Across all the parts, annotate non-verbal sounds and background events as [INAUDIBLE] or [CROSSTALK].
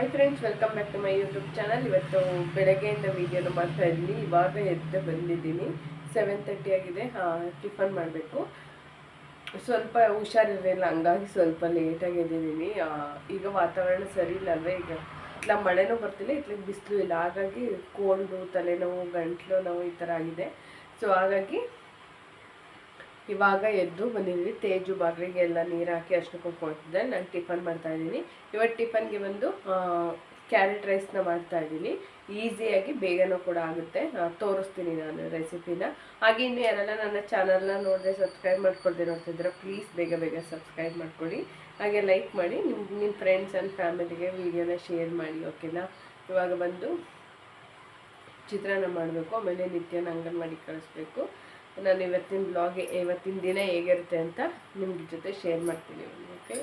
Hi friends welcome back to my YouTube channel ಇವತ್ತು ಬೆಳಗ್ಗೆಯಿಂದ ವೀಡಿಯೋನ ಮಾಡ್ತಾ ಇದ್ದೀನಿ. ಇವಾಗ ಎದ್ದು ಬಂದಿದ್ದೀನಿ. ಸೆವೆನ್ ತರ್ಟಿ ಆಗಿದೆ. ಟಿಫನ್ ಮಾಡಬೇಕು. ಸ್ವಲ್ಪ ಹುಷಾರಿರಲಿಲ್ಲ, ಹಂಗಾಗಿ ಸ್ವಲ್ಪ ಲೇಟಾಗಿ ಎದ್ದಿದ್ದೀನಿ. ಈಗ ವಾತಾವರಣ ಸರಿ ಇಲ್ಲ ಅಲ್ವೇ? ಈಗ ಇಲ್ಲ ಮಳೆನೂ ಬರ್ತಿಲ್ಲ ಇತ್ಲಿಗೆ ಬಿಸಿಲು ಇಲ್ಲ. ಹಾಗಾಗಿ ಕೋಲ್ಡು ತಲೆನೋವು, ಗಂಟಲು ನೋವು ಈ ಥರ ಆಗಿದೆ. ಸೊ ಹಾಗಾಗಿ ಇವಾಗ ಎದ್ದು ಬಂದಿದ್ದೀನಿ, ತೇಜು ಬಾಗಿಲಿಗೆ ಎಲ್ಲ ನೀರು ಹಾಕಿ ಅಷ್ಟು ಕೊಟ್ಟಿದ್ದೆ ನಾನು ಟಿಫನ್ ಮಾಡ್ತಾ ಇದ್ದೀನಿ. ಇವತ್ತು ಟಿಫನ್ಗೆ ಬಂದು ಕ್ಯಾರೆಟ್ ರೈಸ್ನ ಮಾಡ್ತಾ ಇದ್ದೀನಿ. ಈಸಿಯಾಗಿ ಬೇಗನೂ ಕೂಡ ಆಗುತ್ತೆ. ತೋರಿಸ್ತೀನಿ ನಾನು ರೆಸಿಪಿನ. ಹಾಗೆ ಇನ್ನು ಯಾರೆಲ್ಲ ನನ್ನ ಚಾನಲ್ನ ನೋಡಿದ್ರೆ ಸಬ್ಸ್ಕ್ರೈಬ್ ಮಾಡ್ಕೊಳ್ದೆ ನೋಡ್ತಿದ್ರೆ ಪ್ಲೀಸ್ ಬೇಗ ಬೇಗ ಸಬ್ಸ್ಕ್ರೈಬ್ ಮಾಡ್ಕೊಳ್ಳಿ ಹಾಗೆ ಲೈಕ್ ಮಾಡಿ ನಿಮ್ಮ ನಿಮ್ಮ ಫ್ರೆಂಡ್ಸ್ ಆ್ಯಂಡ್ ಫ್ಯಾಮಿಲಿಗೆ ವಿಡಿಯೋನ ಶೇರ್ ಮಾಡಿ, ಓಕೆನಾ? ಇವಾಗ ಬಂದು ಚಿತ್ರಾನ್ನ ಮಾಡಬೇಕು, ಆಮೇಲೆ ನಿತ್ಯನ ಅಂಗನವಾಡಿ ಕಳಿಸ್ಬೇಕು. ನಾನು ಇವತ್ತಿನ ಬ್ಲಾಗ್ ಇವತ್ತಿನ ದಿನ ಹೇಗಿರುತ್ತೆ ಅಂತ ನಿಮ್ಗೆ ಜೊತೆ ಶೇರ್ ಮಾಡ್ತೀನಿ ಓಕೆ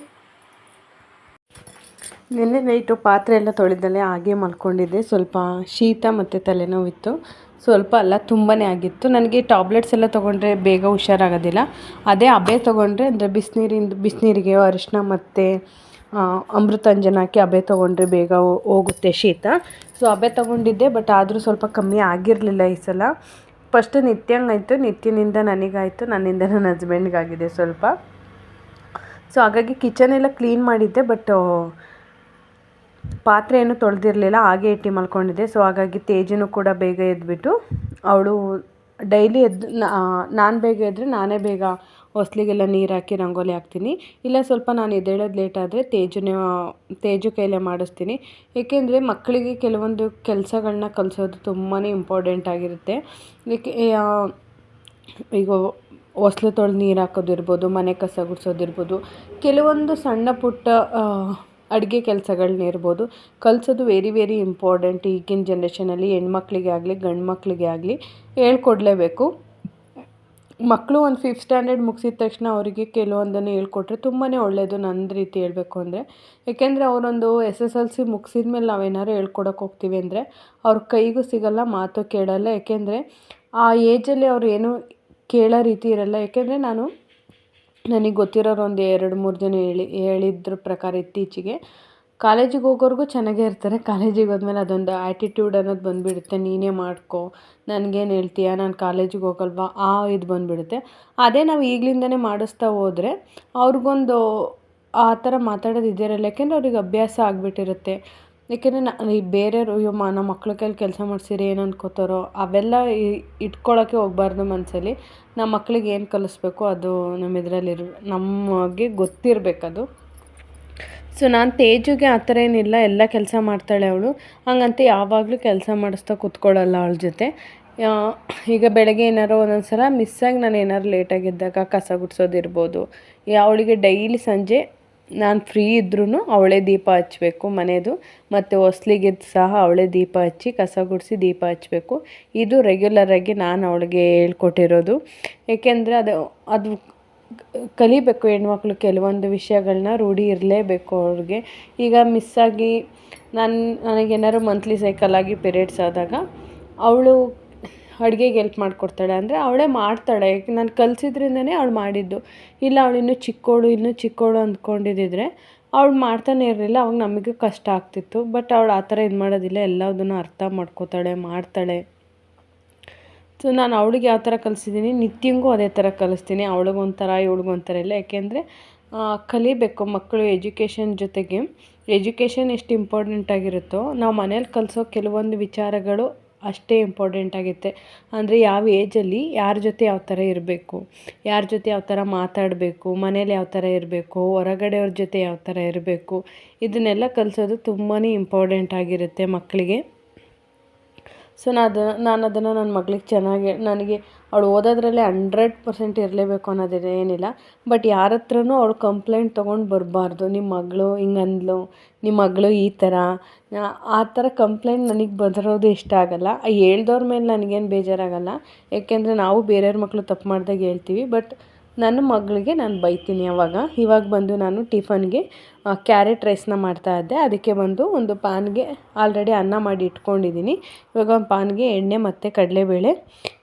ನಿನ್ನೆ ನೈಟು ಪಾತ್ರೆ ಎಲ್ಲ ತೊಳೆದಲ್ಲೇ ಹಾಗೆ ಮಲ್ಕೊಂಡಿದ್ದೆ. ಸ್ವಲ್ಪ ಶೀತ ಮತ್ತು ತಲೆನೋವಿತ್ತು ಸ್ವಲ್ಪ ಅಲ್ಲ ತುಂಬಾ ಆಗಿತ್ತು. ನನಗೆ ಟ್ಯಾಬ್ಲೆಟ್ಸ್ ಎಲ್ಲ ತೊಗೊಂಡ್ರೆ ಬೇಗ ಹುಷಾರಾಗೋದಿಲ್ಲ. ಅದೇ ಅಬೆ ತೊಗೊಂಡ್ರೆ, ಅಂದರೆ ಬಿಸಿನೀರಿಂದ ಬಿಸಿನೀರಿಗೆ ಅರಿಶಿನ ಮತ್ತು ಅಮೃತಾಂಜನ ಹಾಕಿ ಅಬೆ ತೊಗೊಂಡ್ರೆ ಬೇಗ ಹೋಗುತ್ತೆ ಶೀತ. ಸೊ ಅಬೆ ತೊಗೊಂಡಿದ್ದೆ ಬಟ್ ಆದರೂ ಸ್ವಲ್ಪ ಕಮ್ಮಿ ಆಗಿರಲಿಲ್ಲ ಈ ಸಲ. ಫಸ್ಟ್ ನಿತ್ಯಂಗಾಯಿತು, ನಿತ್ಯನಿಂದ ನನಗಾಯಿತು, ನನ್ನಿಂದ ನನ್ನ ಹಸ್ಬೆಂಡ್ಗಾಗಿದೆ ಸ್ವಲ್ಪ. ಸೊ ಹಾಗಾಗಿ ಕಿಚನ್ ಎಲ್ಲ ಕ್ಲೀನ್ ಮಾಡಿದ್ದೆ ಬಟ್ ಪಾತ್ರೆ ಏನು ತೊಳೆದಿರಲಿಲ್ಲ, ಹಾಗೆ ಇಟ್ಟು ಮಲ್ಕೊಂಡಿದ್ದೆ. ಸೊ ಹಾಗಾಗಿ ತೇಜನು ಕೂಡ ಬೇಗ ಎದ್ಬಿಟ್ಟು, ಅವಳು ಡೈಲಿ ಎದ್ದು ನಾನು ಬೇಗ ಎದ್ದರೆ ನಾನೇ ಬೇಗ ಹೊಸ್ಲಿಗೆಲ್ಲ ನೀರು ಹಾಕಿ ರಂಗೋಲಿ ಹಾಕ್ತೀನಿ. ಇಲ್ಲ ಸ್ವಲ್ಪ ನಾನು ಎದ್ದೇಳೋದು ಲೇಟ್ ಆದರೆ ತೇಜುನೇ, ತೇಜು ಕೈಲೇ ಮಾಡಿಸ್ತೀನಿ. ಏಕೆಂದರೆ ಮಕ್ಕಳಿಗೆ ಕೆಲವೊಂದು ಕೆಲಸಗಳನ್ನ ಕಲಿಸೋದು ತುಂಬಾ ಇಂಪಾರ್ಟೆಂಟ್ ಆಗಿರುತ್ತೆ. ಏಕೆ ಈಗ ಹೊಸ್ಲು ತೊಳೆದು ನೀರು ಹಾಕೋದಿರ್ಬೋದು, ಮನೆ ಕಸ ಗುಡಿಸೋದಿರ್ಬೋದು. ಕೆಲವೊಂದು ಸಣ್ಣ ಪುಟ್ಟ ಅಡುಗೆ ಕೆಲಸಗಳನ್ನ ಇರ್ಬೋದು. ಕಲಿಸೋದು ವೆರಿ ವೆರಿ ಇಂಪಾರ್ಟೆಂಟ್ ಈಗಿನ ಜನ್ರೇಷನಲ್ಲಿ ಹೆಣ್ಮಕ್ಳಿಗೆ ಆಗಲಿ, ಗಂಡು ಮಕ್ಕಳಿಗೆ ಆಗಲಿ ಹೇಳ್ಕೊಡ್ಲೇಬೇಕು. ಮಕ್ಕಳು ಒಂದು ಫಿಫ್ತ್ ಸ್ಟ್ಯಾಂಡರ್ಡ್ ಮುಗಿಸಿದ ತಕ್ಷಣ ಅವರಿಗೆ ಕೆಲವೊಂದನ್ನು ಹೇಳ್ಕೊಟ್ರೆ ತುಂಬಾ ಒಳ್ಳೆಯದು ನನ್ನ ರೀತಿ ಹೇಳಬೇಕು ಅಂದರೆ. ಏಕೆಂದರೆ ಅವರೊಂದು ಎಸ್ ಎಸ್ ಎಲ್ ಸಿ ಮುಗಿಸಿದ ಮೇಲೆ ನಾವೇನಾದ್ರು ಹೇಳ್ಕೊಡಕ್ಕೆ ಹೋಗ್ತೀವಿ ಅಂದರೆ ಅವ್ರ ಕೈಗೂ ಸಿಗಲ್ಲ, ಮಾತು ಕೇಳಲ್ಲ. ಏಕೆಂದರೆ ಆ ಏಜಲ್ಲಿ ಅವ್ರು ಏನು ಕೇಳೋ ರೀತಿ ಇರಲ್ಲ. ಏಕೆಂದರೆ ನಾನು ನನಗೆ ಗೊತ್ತಿರೋರು ಒಂದು ಎರಡು ಮೂರು ಜನ ಹೇಳಿ, ಹೇಳಿದ್ರ ಪ್ರಕಾರ ಇತ್ತೀಚೆಗೆ. ಕಾಲೇಜಿಗೆ ಹೋಗೋರ್ಗೂ ಚೆನ್ನಾಗೇ ಇರ್ತಾರೆ. ಕಾಲೇಜಿಗೆ ಹೋದ್ಮೇಲೆ ಅದೊಂದು ಆ್ಯಟಿಟ್ಯೂಡ್ ಅನ್ನೋದು ಬಂದುಬಿಡುತ್ತೆ. ನೀನೇ ಮಾಡ್ಕೋ, ನನಗೇನು ಹೇಳ್ತೀಯ? ನಾನು ಕಾಲೇಜಿಗೆ ಹೋಗಲ್ವಾ? ಆ ಇದು ಬಂದುಬಿಡುತ್ತೆ. ಅದೇ ನಾವು ಈಗಲಿಂದನೇ ಮಾಡಿಸ್ತಾ ಹೋದರೆ ಅವ್ರಿಗೊಂದು ಆ ಥರ ಮಾತಾಡೋದು ಇದ್ದೀರಲ್ಲ ಯಾಕೆಂದರೆ ಅವ್ರಿಗೆ ಅಭ್ಯಾಸ ಆಗಿಬಿಟ್ಟಿರುತ್ತೆ. ಏಕೆಂದರೆ ನಾ ಈ ಬೇರೆಯವರು, ಅಯ್ಯೋ, ಮ ನಮ್ಮ ಮಕ್ಳ ಕೈಲಿ ಕೆಲಸ ಮಾಡಿಸಿರಿ, ಏನು ಅನ್ಕೋತಾರೋ? ಅವೆಲ್ಲ ಇಟ್ಕೊಳ್ಳೋಕ್ಕೆ ಹೋಗ್ಬಾರ್ದು ಮನಸ್ಸಲ್ಲಿ ನಮ್ಮ ಮಕ್ಳಿಗೆ ಏನು ಕಲಿಸ್ಬೇಕು ಅದು ನಮ್ಮ ಇರ್ ನಮಗೆ ಗೊತ್ತಿರಬೇಕದು. ಸೊ, ನಾನು ತೇಜುಗೆ ಆ ಥರ ಏನಿಲ್ಲ. ಎಲ್ಲ ಕೆಲಸ ಮಾಡ್ತಾಳೆ ಅವಳು. ಹಂಗಂತ ಯಾವಾಗಲೂ ಕೆಲಸ ಮಾಡಿಸ್ತಾ ಕೂತ್ಕೊಳ್ಳಲ್ಲ ಅವಳ ಜೊತೆ. ಈಗ ಬೆಳಗ್ಗೆ ಏನಾರು ಒಂದೊಂದು ಸಲ ಮಿಸ್ಸಾಗಿ ನಾನು ಏನಾರು ಲೇಟಾಗಿದ್ದಾಗ ಕಸ ಗುಡಿಸೋದಿರ್ಬೋದು. ಅವಳಿಗೆ ಡೈಲಿ ಸಂಜೆ ನಾನು ಫ್ರೀ ಇದ್ರೂ ಅವಳೇ ದೀಪ ಹಚ್ಚಬೇಕು ಮನೆಯದು ಮತ್ತು ಹೊಸ್ಲಿಗೆ ಸಹ ಅವಳೇ ದೀಪ ಹಚ್ಚಿ, ಕಸ ಗುಡಿಸಿ ದೀಪ ಹಚ್ಚಬೇಕು ಇದು ರೆಗ್ಯುಲರಾಗಿ ನಾನು ಅವಳಿಗೆ ಹೇಳ್ಕೊಟ್ಟಿರೋದು. ಏಕೆಂದರೆ ಅದು ಅದು ಕಲಿಬೇಕು ಹೆಣ್ಮಕ್ಳು ಕೆಲವೊಂದು ವಿಷಯಗಳನ್ನ ರೂಢಿ ಇರಲೇಬೇಕು ಅವ್ರಿಗೆ. ಈಗ ಮಿಸ್ಸಾಗಿ ನಾನು ನನಗೇನಾದ್ರು ಮಂತ್ಲಿ ಆಗಿ ಪೀರಿಯಡ್ಸ್ ಆದಾಗ, ಅವಳು ಅಡುಗೆಗೆ ಹೆಲ್ಪ್ ಮಾಡಿಕೊಡ್ತಾಳೆ. ಅಂದರೆ ಅವಳೇ ಮಾಡ್ತಾಳೆ. ನಾನು ಕಲಿಸಿದ್ರಿಂದನೇ ಅವಳು ಮಾಡಿದ್ದು. ಇಲ್ಲ, ಅವಳು ಇನ್ನೂ ಚಿಕ್ಕವಳು ಇನ್ನೂ ಚಿಕ್ಕವಳು ಅಂದ್ಕೊಂಡಿದ್ದಿದ್ರೆ ಅವಳು ಮಾಡ್ತಾನೆ ಇರಲಿಲ್ಲ. ಅವಾಗ ನಮಗೆ ಕಷ್ಟ ಆಗ್ತಿತ್ತು. ಬಟ್ ಅವಳು ಆ ಥರ ಇದು ಮಾಡೋದಿಲ್ಲ. ಎಲ್ಲದನ್ನು ಅರ್ಥ ಮಾಡ್ಕೋತಾಳೆ, ಮಾಡ್ತಾಳೆ. ಸೊ ನಾನು ಅವಳಿಗೆ ಯಾವ ಥರ ಕಲಿಸಿದ್ದೀನಿ? ನಿತ್ಯಂಗೂ ಅದೇ ಥರ ಕಲಿಸ್ತೀನಿ. ಅವಳಿಗೊಂಥರ ಇವಳಿಗೊಂಥರ ಇಲ್ಲ. ಯಾಕೆಂದರೆ ಕಲಿಬೇಕು ಮಕ್ಕಳು ಎಜುಕೇಷನ್ ಜೊತೆಗೆ. ಎಜುಕೇಷನ್ ಎಷ್ಟು ಇಂಪಾರ್ಟೆಂಟ್ ಆಗಿರುತ್ತೋ, ನಾವು ಮನೇಲಿ ಕಲಿಸೋ ಕೆಲವೊಂದು ವಿಚಾರಗಳು ಅಷ್ಟೇ ಇಂಪಾರ್ಟೆಂಟ್ ಆಗುತ್ತೆ ಅಂದರೆ ಯಾವ ಏಜಲ್ಲಿ ಯಾರ ಜೊತೆ ಯಾವ ಥರ ಇರಬೇಕು, ಯಾರ ಜೊತೆ ಯಾವ ಥರ ಮಾತಾಡಬೇಕು, ಮನೇಲಿ ಯಾವ ಥರ ಇರಬೇಕು ಹೊರಗಡೆಯವ್ರ ಜೊತೆ ಯಾವ ಥರ ಇರಬೇಕು, ಇದನ್ನೆಲ್ಲ ಕಲಿಸೋದು ತುಂಬಾ ಇಂಪಾರ್ಟೆಂಟ್ ಆಗಿರುತ್ತೆ ಮಕ್ಕಳಿಗೆ. ಸೊ ನಾನು ಅದು ನಾನು ಅದನ್ನು ನನ್ನ ಮಗಳಿಗೆ ಚೆನ್ನಾಗಿ, ನನಗೆ ಅವಳು ಓದೋದ್ರಲ್ಲೇ ಹಂಡ್ರೆಡ್ ಪರ್ಸೆಂಟ್ ಇರಲೇಬೇಕು ಅನ್ನೋದಿದೆ ಏನಿಲ್ಲ. ಬಟ್ ಯಾರ ಹತ್ರನೂ ಅವಳು ಕಂಪ್ಲೇಂಟ್ ತೊಗೊಂಡು ಬರಬಾರ್ದು. ನಿಮ್ಮ ಮಗಳು ಹಿಂಗಂದ್ಲು ನಿಮ್ಮ ಮಗಳು ಈ ಥರ ಆ- ಥರ ಕಂಪ್ಲೇಂಟ್ ನನಗೆ ಬದಿರೋದು ಇಷ್ಟ ಆಗಲ್ಲ. ಹೇಳ್ದವ್ರ ಮೇಲೆ ನನಗೇನು ಬೇಜಾರಾಗಲ್ಲ. ಏಕೆಂದರೆ ನಾವು ಬೇರೆಯವ್ರ ಮಕ್ಕಳು ತಪ್ಪು ಮಾಡಿದಾಗ ಹೇಳ್ತೀವಿ. ಬಟ್ ನನ್ನ ಮಗಳಿಗೆ ನಾನು ಬೈತೀನಿ ಅವಾಗ. ಇವಾಗ ಬಂದು ನಾನು ಟಿಫನ್ಗೆ ಕ್ಯಾರೆಟ್ ರೈಸ್ನ ಮಾಡ್ತಾ ಇದ್ದೆ. ಅದಕ್ಕೆ ಬಂದು ಒಂದು ಪಾನ್ಗೆ ಆಲ್ರೆಡಿ ಅನ್ನ ಮಾಡಿ ಇಟ್ಕೊಂಡಿದ್ದೀನಿ. ಇವಾಗ ಒಂದು ಪಾನ್ಗೆ ಎಣ್ಣೆ ಮತ್ತು ಕಡಲೆಬೇಳೆ.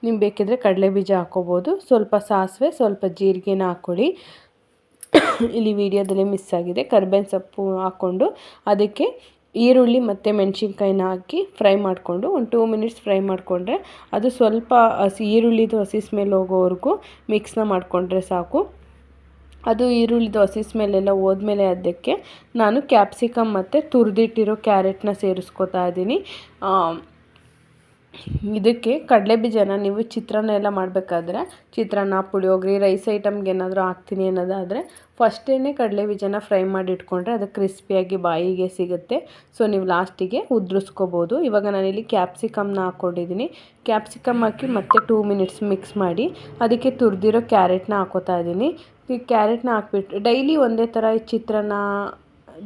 ನಿಮ್ಗೆ ಬೇಕಿದ್ರೆ ಕಡಲೆ ಬೀಜ ಹಾಕ್ಕೋಬೋದು ಸ್ವಲ್ಪ ಸಾಸಿವೆ, ಸ್ವಲ್ಪ ಜೀರಿಗೆನ ಹಾಕ್ಕೊಳ್ಳಿ ಇಲ್ಲಿ ವಿಡಿಯೋದಲ್ಲಿ ಮಿಸ್ ಆಗಿದೆ. ಕರ್ಬೇವಿನ ಸೊಪ್ಪು ಹಾಕ್ಕೊಂಡು ಅದಕ್ಕೆ ಈರುಳ್ಳಿ ಮತ್ತು ಮೆಣಸಿನ್ಕಾಯಿನ ಹಾಕಿ ಫ್ರೈ ಮಾಡಿಕೊಂಡು ಒಂದು ಟೂ ಮಿನಿಟ್ಸ್ ಫ್ರೈ ಮಾಡಿಕೊಂಡ್ರೆ ಅದು ಸ್ವಲ್ಪ ಹಸಿ, ಈರುಳ್ಳಿದು ಹಸಿ ಸ್ಮೆಲ್ ಹೋಗೋವರೆಗೂ ಮಿಕ್ಸ್ನ ಮಾಡಿಕೊಂಡ್ರೆ ಸಾಕು. ಅದು ಈರುಳ್ಳಿದು ಹಸಿ ಸ್ಮೆಲ್ಲೆಲ್ಲ ಹೋದ್ಮೇಲೆ ಅದಕ್ಕೆ ನಾನು ಕ್ಯಾಪ್ಸಿಕಮ್ ಮತ್ತು ತುರಿದಿಟ್ಟಿರೋ ಕ್ಯಾರೆಟ್ನ ಸೇರಿಸ್ಕೊತಾ ಇದ್ದೀನಿ. ಇದಕ್ಕೆ ಕಡಲೆ ಬೀಜನ ನೀವು ಚಿತ್ರಾನ್ನ ಎಲ್ಲ ಮಾಡಬೇಕಾದ್ರೆ ಚಿತ್ರಾನ್ನ, ಪುಳಿಯೋಗರೆ ರೈಸ್ ಐಟಮ್ಗೆ ಏನಾದರೂ ಹಾಕ್ತೀನಿ ಅನ್ನೋದಾದರೆ ಫಸ್ಟೇ ಕಡಲೆ ಬೀಜನ ಫ್ರೈ ಮಾಡಿ ಇಟ್ಕೊಂಡ್ರೆ ಅದು ಕ್ರಿಸ್ಪಿಯಾಗಿ ಬಾಯಿಗೆ ಸಿಗುತ್ತೆ. ಸೊ ನೀವು ಲಾಸ್ಟಿಗೆ ಉದ್ರಿಸ್ಕೋಬೋದು. ಇವಾಗ ನಾನಿಲ್ಲಿ ಕ್ಯಾಪ್ಸಿಕಮ್ನ ಹಾಕ್ಕೊಂಡಿದ್ದೀನಿ. ಕ್ಯಾಪ್ಸಿಕಮ್ ಹಾಕಿ ಮತ್ತೆ ಟೂ ಮಿನಿಟ್ಸ್ ಮಿಕ್ಸ್ ಮಾಡಿ ಅದಕ್ಕೆ ತುರಿದಿರೋ ಕ್ಯಾರೆಟ್ನ ಹಾಕೋತಾ ಇದ್ದೀನಿ. ಈ ಕ್ಯಾರೆಟ್ನ ಹಾಕ್ಬಿಟ್ಟು ಡೈಲಿ ಒಂದೇ ಥರ ಈ ಚಿತ್ರಾನ್ನ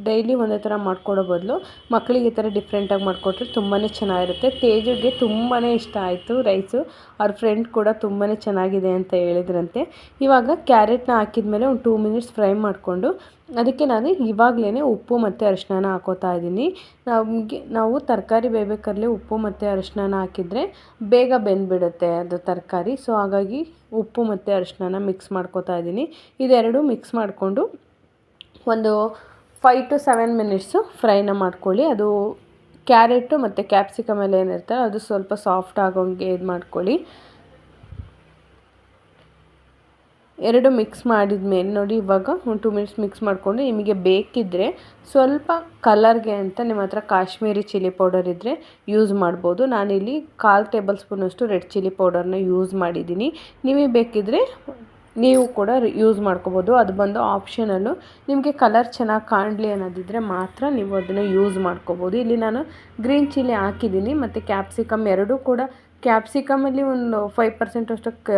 ಡೈಲಿ ಒಂದೇ ಥರ ಮಾಡ್ಕೊಡೋ ಬದಲು ಮಕ್ಕಳಿಗೆ ಈ ಥರ ಡಿಫ್ರೆಂಟಾಗಿ ಮಾಡಿಕೊಟ್ರೆ ತುಂಬಾ ಚೆನ್ನಾಗಿರುತ್ತೆ. ತೇಜುಗೆ ತುಂಬಾ ಇಷ್ಟ ಆಯಿತು ರೈಸು ಅವ್ರ ಫ್ರೆಂಡ್ ಕೂಡ ತುಂಬಾ ಚೆನ್ನಾಗಿದೆ ಅಂತ ಹೇಳಿದ್ರಂತೆ. ಇವಾಗ ಕ್ಯಾರೆಟ್ನ ಹಾಕಿದ್ಮೇಲೆ ಒಂದು ಟೂ ಮಿನಿಟ್ಸ್ ಫ್ರೈ ಮಾಡಿಕೊಂಡು ಅದಕ್ಕೆ ನಾನು ಇವಾಗಲೇ ಉಪ್ಪು ಮತ್ತು ಅರಿಶಿನ ಹಾಕೋತಾ ಇದ್ದೀನಿ. ನಮಗೆ, ನಾವು ತರಕಾರಿ ಬೇಯಬೇಕಾದ್ರೆ ಉಪ್ಪು ಮತ್ತು ಅರಿಶಿನ ಹಾಕಿದರೆ ಬೇಗ ಬೆಂದ್ಬಿಡುತ್ತೆ ಅದು ತರಕಾರಿ. ಸೊ ಹಾಗಾಗಿ ಉಪ್ಪು ಮತ್ತು ಅರಿಶಿನ ಮಿಕ್ಸ್ ಮಾಡ್ಕೋತಾ ಇದ್ದೀನಿ. ಇದೆರಡು ಮಿಕ್ಸ್ ಮಾಡಿಕೊಂಡು ಒಂದು ಫೈವ್ ಟು ಸೆವೆನ್ ಮಿನಿಟ್ಸು ಫ್ರೈನ ಮಾಡ್ಕೊಳ್ಳಿ. ಅದು ಕ್ಯಾರೆಟು ಮತ್ತು ಕ್ಯಾಪ್ಸಿಕಮ್ ಎಲ್ಲ ಏನಿರ್ತಾರೆ ಅದು ಸ್ವಲ್ಪ ಸಾಫ್ಟ್ ಆಗೋಂಗೆ ಇದು ಮಾಡ್ಕೊಳ್ಳಿ. ಎರಡು ಮಿಕ್ಸ್ ಮಾಡಿದ ಮೇಲೆ ನೋಡಿ, ಇವಾಗ ಒಂದು ಟು ಮಿನಿಟ್ಸ್ ಮಿಕ್ಸ್ ಮಾಡಿಕೊಂಡು ನಿಮಗೆ ಬೇಕಿದ್ದರೆ ಸ್ವಲ್ಪ ಕಲರ್ಗೆ ಅಂತ ನಿಮ್ಮ ಹತ್ರ ಕಾಶ್ಮೀರಿ ಚಿಲ್ಲಿ ಪೌಡರ್ ಇದ್ದರೆ ಯೂಸ್ ಮಾಡ್ಬೋದು. ನಾನಿಲ್ಲಿ ಕಾಲು ಟೇಬಲ್ ಸ್ಪೂನಷ್ಟು ರೆಡ್ ಚಿಲ್ಲಿ ಪೌಡರ್ನ ಯೂಸ್ ಮಾಡಿದ್ದೀನಿ. ನಿಮಗೆ ಬೇಕಿದ್ದರೆ ನೀವು ಕೂಡ ಯೂಸ್ ಮಾಡ್ಕೋಬೋದು. ಅದು ಬಂದು ಆಪ್ಷನಲ್ಲು ನಿಮಗೆ ಕಲರ್ ಚೆನ್ನಾಗಿ ಕಾಣಲಿ ಅನ್ನೋದಿದ್ದರೆ ಮಾತ್ರ ನೀವು ಅದನ್ನು ಯೂಸ್ ಮಾಡ್ಕೋಬೋದು. ಇಲ್ಲಿ ನಾನು ಗ್ರೀನ್ ಚಿಲ್ಲಿ ಹಾಕಿದ್ದೀನಿ, ಮತ್ತು ಕ್ಯಾಪ್ಸಿಕಮ್ ಎರಡೂ ಕೂಡ ಕ್ಯಾಪ್ಸಿಕಮಲ್ಲಿ ಒಂದು ಫೈವ್ ಪರ್ಸೆಂಟ್ ಅಷ್ಟು ಕ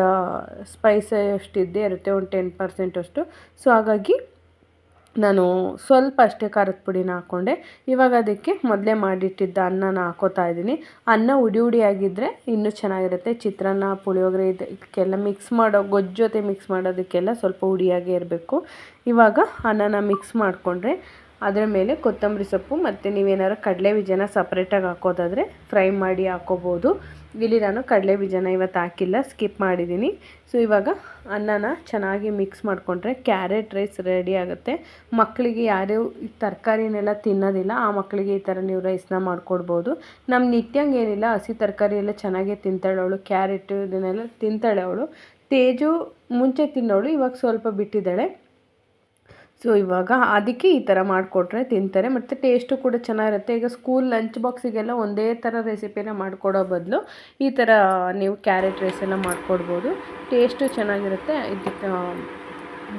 ಸ್ಪೈಸ್ ಅಷ್ಟು ಇದ್ದೇ ಇರುತ್ತೆ, ಒಂದು ಟೆನ್ ಪರ್ಸೆಂಟ್ ಅಷ್ಟು. ಸೊ ಹಾಗಾಗಿ ನಾನು ಸ್ವಲ್ಪ ಅಷ್ಟೇ ಖಾರದ ಪುಡಿನ ಹಾಕ್ಕೊಂಡೆ ಇವಾಗ ಅದಕ್ಕೆ ಮೊದಲೇ ಮಾಡಿಟ್ಟಿದ್ದ ಅನ್ನನ ಹಾಕೋತಾ ಇದ್ದೀನಿ. ಅನ್ನ ಉಡಿ ಉಡಿಯಾಗಿದ್ದರೆ ಇನ್ನೂ ಚೆನ್ನಾಗಿರುತ್ತೆ. ಚಿತ್ರಾನ್ನ, ಪುಳಿಯೋಗರೆ ಇದಕ್ಕೆಲ್ಲ ಮಿಕ್ಸ್ ಮಾಡೋ, ಗೊಜ್ಜು ಜೊತೆ ಮಿಕ್ಸ್ ಮಾಡೋದಕ್ಕೆಲ್ಲ ಸ್ವಲ್ಪ ಉಡಿಯಾಗೇ ಇರಬೇಕು. ಇವಾಗ ಅನ್ನನ ಮಿಕ್ಸ್ ಮಾಡಿಕೊಂಡ್ರೆ ಅದರ ಮೇಲೆ ಕೊತ್ತಂಬರಿ ಸೊಪ್ಪು ಮತ್ತು ನೀವೇನಾದ್ರು ಕಡಲೆ ಬೀಜನ ಸಪ್ರೇಟಾಗಿ ಹಾಕೋದಾದರೆ ಫ್ರೈ ಮಾಡಿ ಹಾಕೋಬೋದು. ಇಲ್ಲಿ ನಾನು ಕಡಲೆ ಬೀಜನ ಇವತ್ತು ಹಾಕಿಲ್ಲ ಸ್ಕಿಪ್ ಮಾಡಿದ್ದೀನಿ ಸೊ ಇವಾಗ ಅನ್ನನ ಚೆನ್ನಾಗಿ ಮಿಕ್ಸ್ ಮಾಡಿಕೊಂಡ್ರೆ ಕ್ಯಾರೆಟ್ ರೈಸ್ ರೆಡಿ ಆಗುತ್ತೆ. ಮಕ್ಕಳಿಗೆ ಯಾರು ಈ ತರಕಾರಿನೆಲ್ಲ ತಿನ್ನೋದಿಲ್ಲ, ಆ ಮಕ್ಕಳಿಗೆ ಈ ಥರ ನೀವು ರೈಸ್ನ ಮಾಡಿಕೊಡ್ಬೋದು. ನಮ್ಮ ನಿತ್ಯಂಗೆ ಏನಿಲ್ಲ, ಹಸಿ ತರಕಾರಿ ಎಲ್ಲ ಚೆನ್ನಾಗೇ ತಿಂತಾಳೆ ಅವಳು ಕ್ಯಾರೆಟು ಇದನ್ನೆಲ್ಲ ತಿಂತಾಳೆ ಅವಳು. ತೇಜು ಮುಂಚೆ ತಿನ್ನೋಳು ಇವಾಗ ಸ್ವಲ್ಪ ಬಿಟ್ಟಿದ್ದಾಳೆ. ಸೊ, ಇವಾಗ ಅದಕ್ಕೆ ಈ ಥರ ಮಾಡಿಕೊಟ್ರೆ ತಿಂತಾರೆ. ಮತ್ತು ಟೇಸ್ಟು ಕೂಡ ಚೆನ್ನಾಗಿರುತ್ತೆ. ಈಗ ಸ್ಕೂಲ್ ಲಂಚ್ ಬಾಕ್ಸಿಗೆಲ್ಲ ಒಂದೇ ಥರ ರೆಸಿಪಿನ ಮಾಡಿಕೊಡೋ ಬದಲು ಈ ಥರ ನೀವು ಕ್ಯಾರೆಟ್ ರೈಸ್ ಎಲ್ಲ ಮಾಡಿಕೊಡ್ಬೋದು. ಟೇಸ್ಟು ಚೆನ್ನಾಗಿರುತ್ತೆ. ಇದಕ್ಕೆ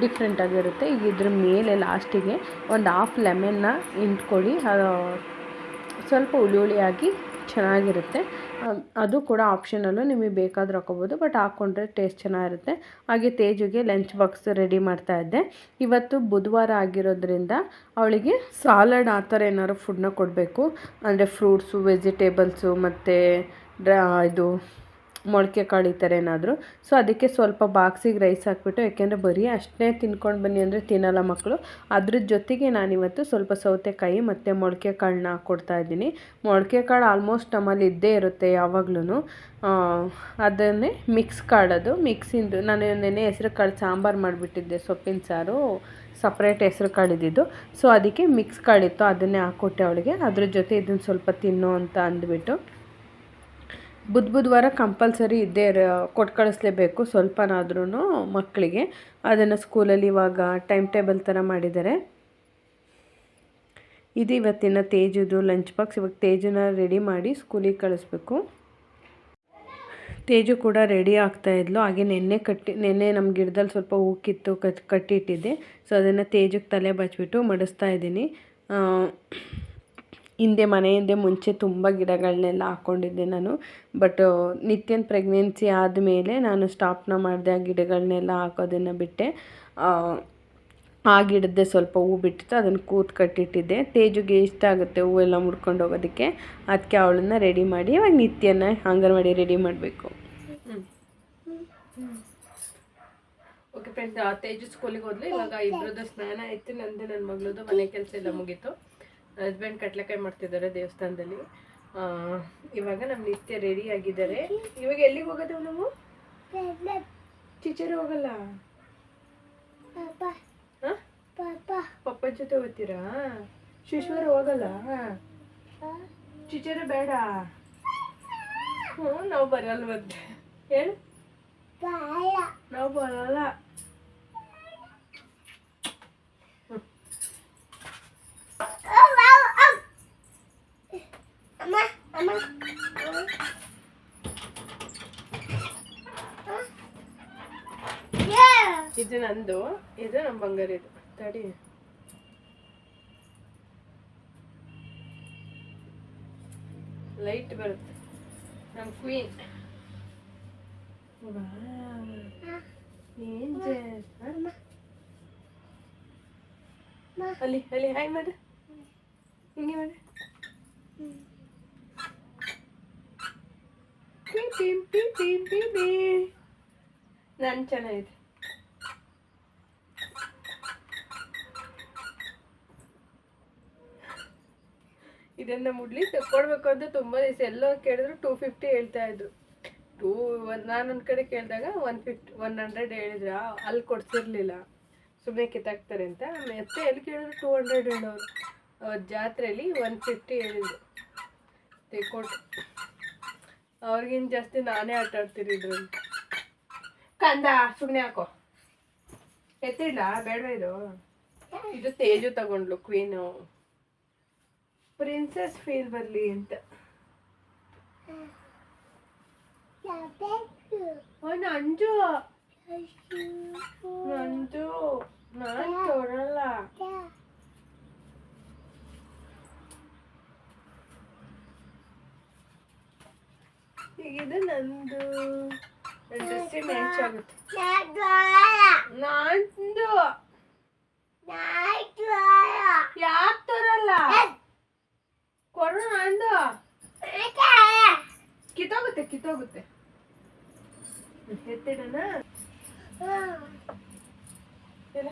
ಡಿಫ್ರೆಂಟಾಗಿರುತ್ತೆ ಈಗ ಇದ್ರ ಮೇಲೆ ಲಾಸ್ಟಿಗೆ ಒಂದು ಹಾಫ್ ಲೆಮನ್ನ ಇಂಟ್ಕೊಳ್ಳಿ ಸ್ವಲ್ಪ ಹುಳಿ ಹುಳಿಯಾಗಿ ಚೆನ್ನಾಗಿರುತ್ತೆ. ಅದು ಕೂಡ ಆಪ್ಷನಲ್ಲು ನಿಮಗೆ ಬೇಕಾದರೂ ಹಾಕೋಬೋದು ಬಟ್ ಹಾಕ್ಕೊಂಡ್ರೆ ಟೇಸ್ಟ್ ಚೆನ್ನಾಗಿರುತ್ತೆ. ಹಾಗೆ ತೇಜುಗೆ ಲಂಚ್ ಬಾಕ್ಸ್ ರೆಡಿ ಮಾಡ್ತಾ ಇದ್ದೆ. ಇವತ್ತು ಬುಧವಾರ ಆಗಿರೋದ್ರಿಂದ ಅವಳಿಗೆ ಸಾಲಡ್ ಆ ಥರ ಏನಾದ್ರು ಫುಡ್ನ ಕೊಡಬೇಕು. ಅಂದರೆ ಫ್ರೂಟ್ಸು ವೆಜಿಟೇಬಲ್ಸು ಮತ್ತು ಡ್ರಾ, ಇದು ಮೊಳಕೆ ಕಾಳು ಈ ಥರ ಏನಾದರೂ. ಸೊ ಅದಕ್ಕೆ ಸ್ವಲ್ಪ ಬಾಕ್ಸಿಗೆ ರೈಸ್ ಹಾಕ್ಬಿಟ್ಟು, ಯಾಕೆಂದರೆ ಬರೀ ಅಷ್ಟನ್ನೇ ತಿನ್ಕೊಂಡು ಬನ್ನಿ ಅಂದರೆ ತಿನ್ನಲ್ಲ ಮಕ್ಕಳು ಅದ್ರ ಜೊತೆಗೆ ನಾನಿವತ್ತು ಸ್ವಲ್ಪ ಸೌತೆಕಾಯಿ ಮತ್ತು ಮೊಳಕೆ ಕಾಳನ್ನ ಹಾಕ್ಕೊಡ್ತಾ ಇದ್ದೀನಿ. ಮೊಳಕೆ ಕಾಳು ಆಲ್ಮೋಸ್ಟ್ ನಮ್ಮಲ್ಲಿ ಇದ್ದೇ ಇರುತ್ತೆ ಯಾವಾಗ್ಲೂ ಅದನ್ನೇ ಮಿಕ್ಸ್ ಕಾಳದು ಮಿಕ್ಸಿಂದು ನಾನು ನೆನೆ ಹೆಸ್ರು ಕಾಳು ಸಾಂಬಾರು ಮಾಡಿಬಿಟ್ಟಿದ್ದೆ, ಸೊಪ್ಪಿನ ಸಾರು. ಸಪ್ರೇಟ್ ಹೆಸ್ರು ಕಾಳಿದ್ದು ಸೊ ಅದಕ್ಕೆ ಮಿಕ್ಸ್ ಕಾಳಿತ್ತು, ಅದನ್ನೇ ಹಾಕ್ಕೊಟ್ಟೆ ಅವಳಿಗೆ. ಅದ್ರ ಜೊತೆ ಇದನ್ನು ಸ್ವಲ್ಪ ತಿನ್ನು ಅಂತ ಅಂದ್ಬಿಟ್ಟು. ಬುಧ ಬುಧವಾರ ಕಂಪಲ್ಸರಿ ಇದ್ದೇ ಕೊಟ್ಟು ಕಳಿಸ್ಲೇಬೇಕು ಸ್ವಲ್ಪನಾದ್ರೂ ಮಕ್ಕಳಿಗೆ. ಅದನ್ನು ಸ್ಕೂಲಲ್ಲಿ ಇವಾಗ ಟೈಮ್ ಟೇಬಲ್ ಥರ ಮಾಡಿದ್ದಾರೆ. ಇದು ಇವತ್ತಿನ ತೇಜುದು ಲಂಚ್ ಬಾಕ್ಸ್. ಇವಾಗ ತೇಜುನ ರೆಡಿ ಮಾಡಿ ಸ್ಕೂಲಿಗೆ ಕಳಿಸ್ಬೇಕು. ತೇಜು ಕೂಡ ರೆಡಿ ಆಗ್ತಾ ಇದ್ಲು. ಹಾಗೆ ನೆನ್ನೆ ಕಟ್ಟಿ, ನೆನ್ನೆ ನಮ್ಮ ಗಿಡದಲ್ಲಿ ಸ್ವಲ್ಪ ಹೂಕಿತ್ತು, ಕಟ್, ಕಟ್ಟಿಟ್ಟಿದ್ದೆ. ಸೊ ಅದನ್ನು ತೇಜಕ್ಕೆ ತಲೆ ಬಚ್ಚಿಬಿಟ್ಟು ಮಡಿಸ್ತಾ ಇದ್ದೀನಿ. ಹಿಂದೆ ಮನೆ ಹಿಂದೆ ಮುಂಚೆ ತುಂಬ ಗಿಡಗಳನ್ನೆಲ್ಲ ಹಾಕ್ಕೊಂಡಿದ್ದೆ ನಾನು. ಬಟ್ ನಿತ್ಯನ ಪ್ರೆಗ್ನೆನ್ಸಿ ಆದಮೇಲೆ ನಾನು ಸ್ಟಾಪ್ನ ಮಾಡಿದೆ ಆ ಗಿಡಗಳನ್ನೆಲ್ಲ ಹಾಕೋದನ್ನು ಬಿಟ್ಟೆ. ಆ ಗಿಡದ್ದೇ ಸ್ವಲ್ಪ ಹೂ ಬಿಟ್ಟಿತ್ತು ಅದನ್ನು ಕೂತ್ ಕಟ್ಟಿಟ್ಟಿದ್ದೆ. ತೇಜುಗೆ ಇಷ್ಟ ಆಗುತ್ತೆ ಹೂವೆಲ್ಲ ಮುಡ್ಕೊಂಡು ಹೋಗೋದಕ್ಕೆ. ಅದಕ್ಕೆ ಅವಳನ್ನ ರೆಡಿ ಮಾಡಿ ಇವಾಗ ನಿತ್ಯನ ಅಂಗನವಾಡಿ ರೆಡಿ ಮಾಡಬೇಕು. ಓಕೆ ಫ್ರೆಂಡ್ಸ್ ತೇಜು ಸ್ಕೂಲಿಗೆ ಹೋದ್ಲು. ಇವಾಗ ಇಬ್ಬರದ್ದು ಸ್ನಾನ ಆಯಿತು. ನಂದು ನನ್ನ ಮಗಳದ್ದು ಮನೆ ಕೆಲಸ ಎಲ್ಲ ಮುಗೀತು. ಹಸ್ಬೆಂಡ್ ಕಟ್ಲೆಕಾಯಿ ಮಾಡ್ತಿದ್ದಾರೆ ದೇವಸ್ಥಾನದಲ್ಲಿ. ಇವಾಗ ನಮ್ಮ ನಿತ್ಯ ರೆಡಿ ಆಗಿದ್ದಾರೆ. ಇವಾಗ ಎಲ್ಲಿಗೆ ಹೋಗೋದು ನಾವು? ಟೀಚರ್ ಹೋಗಲ್ಲ? ಹಾ? ಪಪ್ಪನ ಜೊತೆ ಹೋಗ್ತೀರಾ? ಶಿಶ್ವರ ಹೋಗಲ್ಲ? ಟೀಚರ್ ಬೇಡ. ಹ್ಞೂ ನಾವು ಬರಲ್ವಂತೆ. ಹೇಳು ನಾವು ಬರಲ್ಲ. ಇದು ನಂದು ಇದು ನಮ್ಮ ಬಂಗಾರ ಇದು ತಡಿ. ಲೈಟ್ ಬರುತ್ತೆ. ನಮ್ಮ ಕ್ವೀನ್ ಅಲ್ಲಿ ಅಲ್ಲಿ ಹಾಯ್ ಮಾಡ. ಹಿಂಗೆ ಮಾಡು. ನಾನು ಚೆನ್ನಾಗಿದೆ ಇದನ್ನ ಮುಡ್ಲಿ ತಕ್ಕೊಡ್ಬೇಕು ಅಂತ ತುಂಬ ದಿವಸ ಎಲ್ಲೋ ಕೇಳಿದ್ರು ಟೂ ಫಿಫ್ಟಿ ಹೇಳ್ತಾ ಇದ್ರು. ಟೂ ಒನ್ ಒಂದ್ ಕಡೆ ಕೇಳಿದಾಗ ಒನ್ ಫಿಫ್ಟಿ ಒನ್ ಹಂಡ್ರೆಡ್ ಹೇಳಿದ್ರ. ಅಲ್ಲಿ ಕೊಡ್ಸಿರ್ಲಿಲ್ಲ. ಸುಮ್ಮನೆ ಕಿತ್ತಾಕ್ತಾರೆ ಅಂತ. ಮತ್ತೆ ಎಲ್ಲಿ ಕೇಳಿದ್ರು ಟೂ ಹಂಡ್ರೆಡ್ ಹೇಳೋರು. ಜಾತ್ರೆಯಲ್ಲಿ ಒನ್ ಫಿಫ್ಟಿ ಹೇಳಿದ್ರು. ತೆಕ್ಕೊಟ್ಟು ಅವ್ರಿಗಿಂತ ಜಾಸ್ತಿ ನಾನೇ ಆಟ ಆಡ್ತೀನಿ ಇದ್ರಲ್ಲಿ. ಕಂದ ಸುಮ್ಮನೆ ಹಾಕೋ. ಎತ್ತಿಲ್ಲ ಬೇಡ ಇದು? ಇದು ತೇಜು ತಗೊಂಡ್ಲು ಕ್ವೀನು ಪ್ರಿನ್ಸೆಸ್ ಫೀಲ್ ಬರಲಿ ಅಂತ. ನಂಜು. ನಂಜು, ನಾನು ತೊಡಲ್ಲ ಈಗ ಇದು ನಂದು. ನನ್ನ ಡ್ರೆಸ್ಸಿಗೆ ಮ್ಯಾಚ್ ಆಗುತ್ತೆ. ನಂದು ಯಾಕೆ ತರಲ್ಲ? ಕೊಡು ನಂದು. ಕಿತ್ತೋಗುತ್ತೆ ಕಿತ್ತೋಗುತ್ತೆ. ಎತ್ತಿಡೋಣ? ಇಲ್ಲ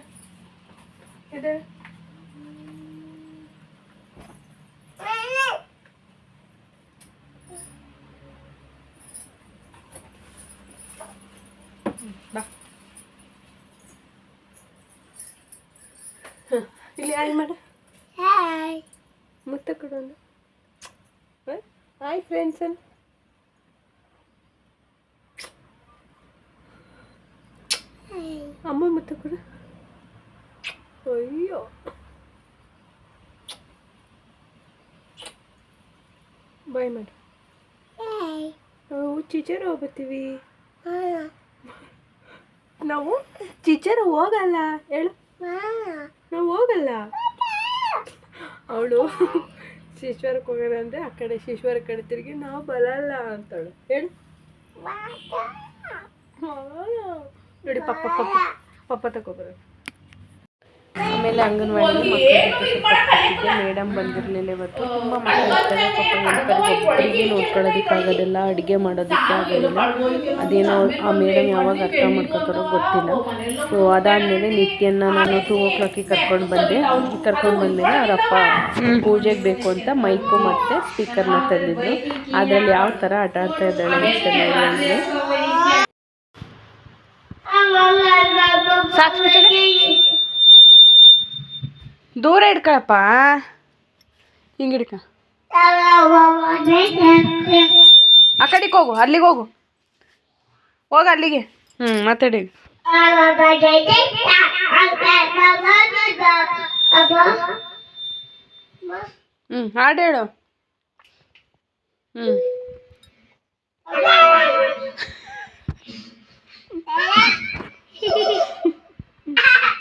ಇದೆ ಬಾ ಹ, ಇಲ್ಲಿ ಹಾಯ್ ಮಾಡು. ಮುತ್ತ ಕೊಡೋಣ ಹಾಯ್ ಫ್ರೆಂಡ್ಸ್ ಅನ್ ಅಮ್ಮ ಮುತ್ತ ಕೊಡು. ಅಯ್ಯೋ. ಬಾಯ್ ಮಾಡು. ನಾವು ಚಿಚರ್ ಹೋಗ್ಬತ್ತೀವಿ ನಾವು ಚಿಚರ್ ಹೋಗಲ್ಲ. ಹೇಳು. ನಾವು ಹೋಗಲ್ಲ. ಅವಳು ಶಿಶ್ವರಕ್ಕೆ ಹೋಗೋಣ ಅಂದರೆ ಆ ಕಡೆ ಶಿಶ್ವರ ಕಡೆ ತಿರುಗಿ ನಾವು ಬರಲ್ಲ ಅಂತಳು. ಹೇಳು. ನೋಡಿ ಪಪ್ಪ ಪಪ್ಪ ಪಪ್ಪ ತಗೋಬರ ಆಮೇಲೆ ಅಂಗನವಾಡಿ ಮೇಡಮ್ ಬಂದಿರಲಿಲ್ಲ ಇವತ್ತು. ತುಂಬ ಪಾಪ ಒಬ್ಬರಿಗೆ ನೋಡ್ಕೊಳ್ಳೋದಕ್ಕಾಗೋದಿಲ್ಲ ಅಡುಗೆ ಮಾಡೋದಕ್ಕೆ ಆಗೋದಿಲ್ಲ. ಅದೇನೋ ಆ ಮೇಡಮ್ ಯಾವಾಗ ಅರ್ಥ ಮಾಡ್ಕೋತಾರೋ ಗೊತ್ತಿಲ್ಲ. ಸೊ ಅದಾದಮೇಲೆ ನಿತ್ಯನ ನಾನು ಟೂ ಓ ಕ್ಲಾಕಿಗೆ ಕರ್ಕೊಂಡು ಬಂದೆ. ಕರ್ಕೊಂಡು ಬಂದಮೇಲೆ ಅವರಪ್ಪ ಪೂಜೆಗೆ ಬೇಕು ಅಂತ ಮೈಕು ಮತ್ತು ಸ್ಪೀಕರ್ನ ತಂದಿದ್ರು ಅದರಲ್ಲಿ ಯಾವ ಥರ ಆಟ ಆಡ್ತಾ ಇದ್ದಾಳೆ ಚೆನ್ನಾಗಿ ಅಂದರೆ ದೂರ ಇಡ್ಕೊಳಪ್ಪ. ಹಿಂಗೆ ಹಿಡ್ಕ. ಆ ಕಡೆಗೆ ಹೋಗು ಅಲ್ಲಿಗೆ ಹೋಗು. ಹೋಗ ಅಲ್ಲಿಗೆ. ಹ್ಞೂ ಮಾತಾಡಿ ಹ್ಞೂ ಹಾಡು ಹೇಳು. ಹ್ಞೂ [LAUGHS] [LAUGHS]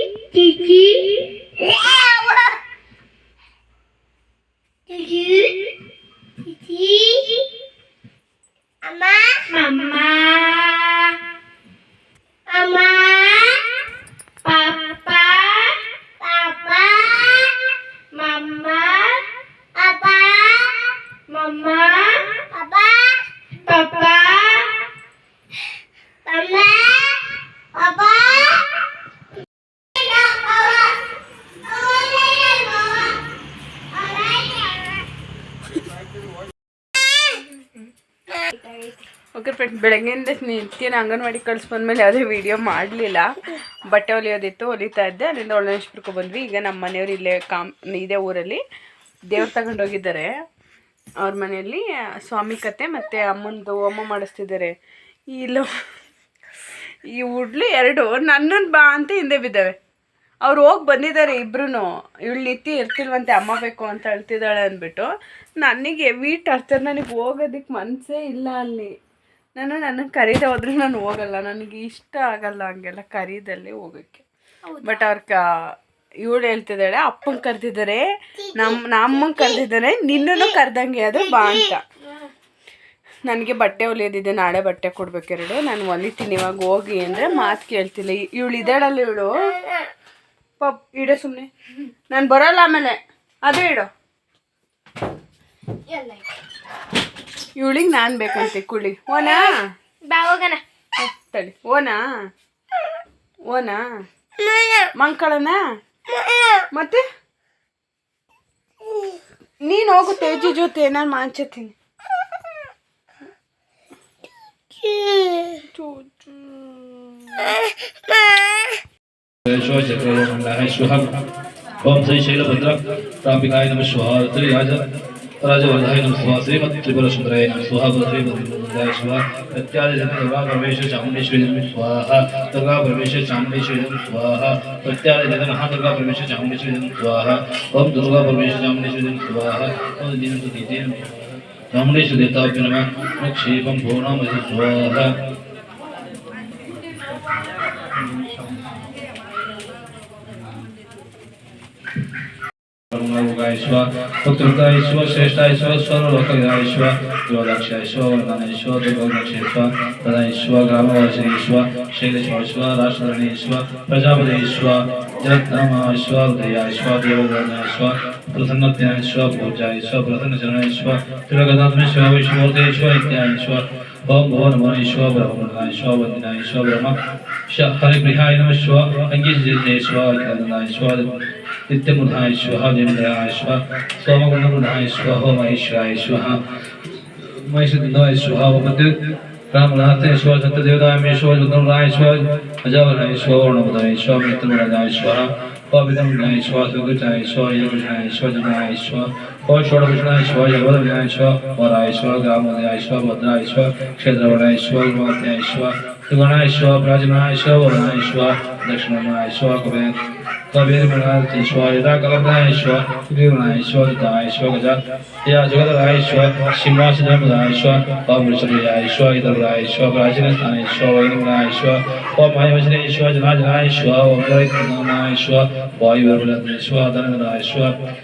ಓಕೆ ಫ್ರೆಂಡ್ ಬೆಳಗ್ಗೆಯಿಂದ ನಿತ್ಯನ ಅಂಗನವಾಡಿ ಕಳಿಸ್ಬಂದ್ಮೇಲೆ ಯಾವುದೇ ವೀಡಿಯೋ ಮಾಡಲಿಲ್ಲ. ಬಟ್ಟೆ ಹೊಲಿಯೋದಿತ್ತು ಹೊಲಿತಾ ಇದ್ದೆ. ಅಲ್ಲಿಂದ ಒಳ್ಳೆ ಬಂದ್ವಿ. ಈಗ ನಮ್ಮ ಮನೆಯವರು ಇಲ್ಲೇ ಕಾಮ್ ಇದೇ ಊರಲ್ಲಿ. ದೇವ್ರು ತಗೊಂಡೋಗಿದ್ದಾರೆ. ಅವ್ರ ಮನೆಯಲ್ಲಿ ಸ್ವಾಮಿ ಕತೆ ಮತ್ತು ಅಮ್ಮಂದು ಹೋಮ ಮಾಡಿಸ್ತಿದ್ದಾರೆ. ಇಲ್ಲ ಈ ಉಡ್ಲು ಎರಡು ನನ್ನನ್ನು ಬಾ ಅಂತ ಹಿಂದೆ ಬಿದ್ದಾವೆ. ಅವ್ರು ಹೋಗಿ ಬಂದಿದ್ದಾರೆ ಇಬ್ರು ಇವಳು ನಿತ್ತಿ ಇರ್ತಿಲ್ವಂತೆ ಅಮ್ಮ ಬೇಕು ಅಂತ ಹೇಳ್ತಿದ್ದಾಳೆ ಅಂದ್ಬಿಟ್ಟು ನನಗೆ ಎವಿ ಟರ್ಚರ್ ನನಗೆ ಹೋಗೋದಕ್ಕೆ ಮನಸ್ಸೇ ಇಲ್ಲ ಅಲ್ಲಿ. ನಾನು ನನಗೆ ಕರೀದೆ ಹೋದ್ರೆ ನಾನು ಹೋಗಲ್ಲ. ನನಗೆ ಇಷ್ಟ ಆಗಲ್ಲ ಹಂಗೆಲ್ಲ ಕರೀದಲ್ಲಿ ಹೋಗೋಕ್ಕೆ. ಬಟ್ ಅವ್ರ ಕ ಇವಳು ಹೇಳ್ತಿದ್ದಾಳೆ ಅಪ್ಪನ ಕರೆದಿದ್ದಾರೆ ನಮ್ಮ ನಮ್ಮಂಗೆ ಕರೆದಿದ್ದಾರೆ ನಿನ್ನೂ ಕರೆದಂಗೆ ಅದು ಬಾ ಅಂತ. ನನಗೆ ಬಟ್ಟೆ ಹೊಲಿಯೋದಿದೆ ನಾಳೆ ಬಟ್ಟೆ ಕೊಡ್ಬೇಕೆರಡು. ನಾನು ಹೊಲಿತೀನಿ ಇವಾಗ ಹೋಗಿ ಅಂದರೆ ಮಾತು ಕೇಳ್ತಿಲ್ಲ. ಇವಳು ಇದ್ದಾಳಲ್ಲ ಇವಳು? ಪಪ್ ಇಡೋ ಸುಮ್ಮನೆ ನಾನು ಬರೋಲ್ಲ ಆಮೇಲೆ. ಅದೇ ಇಡು. ಇವಳಿಗೆ ನಾನು ಬೇಕಂತೆ ಕುಳಿ. ಓನಾ? ತಡಿ. ಓನಾ? ಓನಾ? ಮಂಕಳನ? ಮತ್ತೆ ನೀನು ಹೋಗು ತೇಜು ಜೊತೆ ನಾನು ಮಾಂಚತೀನಿ ओम श्री शैलभद्र प्रापिकाय नमः स्वाहा राज राजवर्धाय नमः स्वाहा श्रीमत् त्रिपुर सुंदराय नमः स्वाहा भद्रे भद्राय स्वाहा प्रत्यादि जन दुर्गा परमेश्वर चामुंडेश्वरी नमः स्वाहा दुर्गा परमेश्वर चामुंडेश्वरी नमः स्वाहा प्रत्यादि जन महादुर्गा परमेश्वर चामुंडेश्वरी नमः स्वाहा ओम दुर्गा परमेश्वर चामुंडेश्वरी नमः स्वाहा ओम दिन दिन सर्वोगाईश्व पुत्रकाईश्व श्रेष्ठाईश्व सर्वलोकदाईश्व दुर्लक्षाईश्व वर्धनेश्व दुर्गक्षेश्व तदैश्व ग्रामवर्षेश्व शैलेश्वश्व राष्ट्रधनेश्व प्रजापतेश्व जगतमाश्व हृदयाश्व देवगणेश्व प्रसन्नत्याश्व पूजाईश्व प्रसन्नचरणेश्व तिलगदात्मेश्व विष्णुमूर्तेश्व इत्याश्व ओम भो नमो ईश्व ब्रह्मणाईश्व वंदनाईश्व ब्रह्म हरिगृहाय नमः स्व अंगिजेश्व अखिलनाईश्व नित्यमुधाय श्वः जन्द्राय श्वः सोमगुणमुधाय श्वः महेश्वराय श्वः महेशदिन्दाय श्वः वमत् रामनाथे श्वः सत्यदेवताय श्वः चन्द्रमुदाय श्वः अजावराय श्वः वर्णमुदाय श्वः मित्रमुदाय श्वः पवित्रमुदाय श्वः सुगताय श्वः यमुदाय श्वः जनाय श्वः और षोडभूषणाश्व जगवदविनाश्व वरायश्व ग्रामोदयाश्व भद्रायश्व क्षेत्रवणायश्व गुणात्याश्व त्रिगुणायश्व प्राजनायश्व वरुणायश्व दक्षिणायश्व कुबेर कबीर मनाश्व यदा कलपनाश्व सुग्रीवनाश्व दुताश्व गज या जगदराश्व सिंहासनपदाश्व अमृतयाश्व इतराश्व प्राचीनस्थानेश्व वैनमुनाश्व ओमयवचनेश्व जनाजनाश्व ओमनाश्व वायुर्बलश्व धनगणाश्व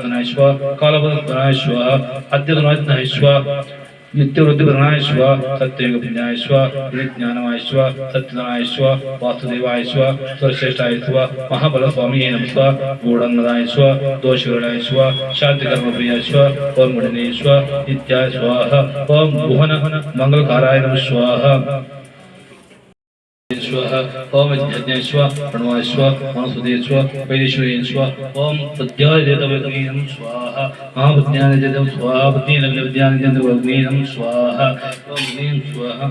प्रणयश्व कालपदप्रणयश्व अद्यतनयत्नयश्व नित्यवृद्धिप्रणयश्व सत्ययुगपुण्यायश्व विज्ञानमायश्व सत्यनायश्व वासुदेवायश्व स्वरश्रेष्ठायश्व महाबलस्वामी नमस्व गूढङ्गदायश्व दोषविरणायश्व शान्तिकर्मप्रियश्व ओं गुणनेश्व इत्याय स्वाह ओं भुवन, मङ्गलकाराय नमः स्वाहा। ओम यज्ञेश्व प्रणवाश्व मनुसुदेश्व वैदेश्वरेश्व ओम सद्याय स्वाहा महापद्याय स्वाहा पत्नी लग्न स्वाहा, ओम ग्नीन स्वाहा।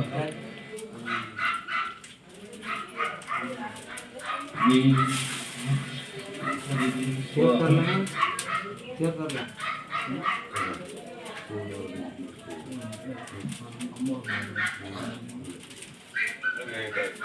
स्वाहा। ರೇಟ್ ಆಯಿತು